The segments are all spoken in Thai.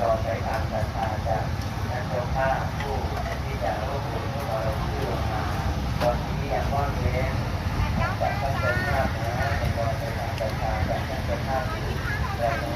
ต่อไปตามศรัทธาจากนักเจ้าาผู้ที่จะรวบรวมพวกเราชื่อมาตอนนี้ยังก้อนเว้นจากพระเจ้าาต่อไปตัทธาตักเาภาพขา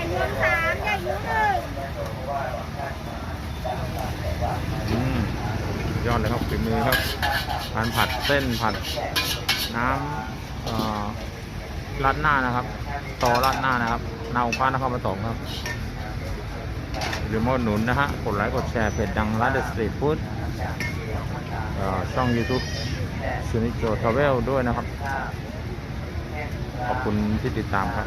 หญ่เมืองสามใหญ่ยุหนึ่งอืมสุดยอดเลยครับฝีมือครับการผัดเส้นผัดน้ำเอ่อราดหน้านะครับ ต่อราดหน้านะครับนาองค์พระนครปฐมครับหรือมดหนุนนะฮะกดไลค์กดแชร์เพจดังร้านเดอะสตรีทฟู้ดช่อง YouTube ซูนิโจทราเวลด้วยนะครับ ขอบคุณที่ติดตามครับ